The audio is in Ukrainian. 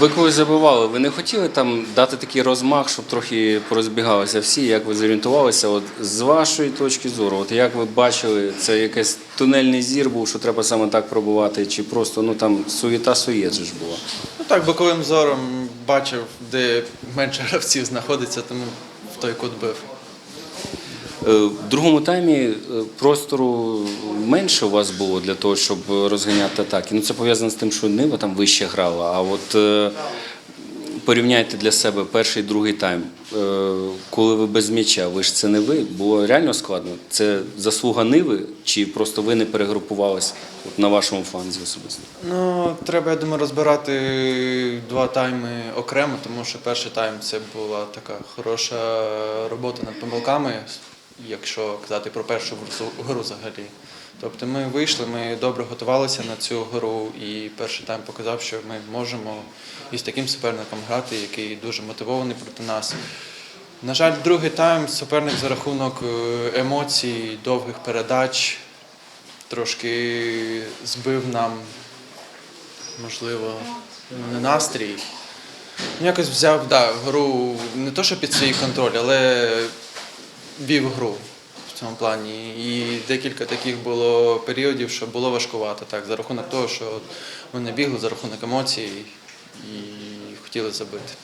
Ви коли забивали, ви не хотіли там дати такий розмах, щоб трохи порозбігалися всі, як ви зорієнтувалися? От з вашої точки зору, от як ви бачили, це якийсь тунельний зір був, що треба саме так пробувати, чи просто ну там суєта суєт же ж була? Ну так, боковим зором бачив, де менше гравців знаходиться, тому в той кут бив. Е, В другому таймі е, простору менше у вас було для того, щоб розганяти атаки. Ну це пов'язано з тим, що Нива там вище грала. А от е, порівняйте для себе перший другий тайм. Коли ви без м'яча, ви ж це не ви, було реально складно. Це заслуга Ниви, чи просто ви не перегрупувались от на вашому фланзі особисто? Ну, треба, я думаю, розбирати два тайми окремо, тому що перший тайм це була така хороша робота над помилками, якщо казати про першу гру- взагалі. Тобто ми вийшли, ми добре готувалися на цю гру, і перший тайм показав, що ми можемо із таким суперником грати, який дуже мотивований проти нас. На жаль, другий тайм суперник за рахунок е, емоцій, довгих передач трошки збив нам, можливо, настрій. Ну, Якось взяв да, гру не то, що під свій контроль, але вів гру в цьому плані. І декілька таких було періодів, що було важкувато так, за рахунок того, що вони бігли за рахунок емоцій і хотіли забити.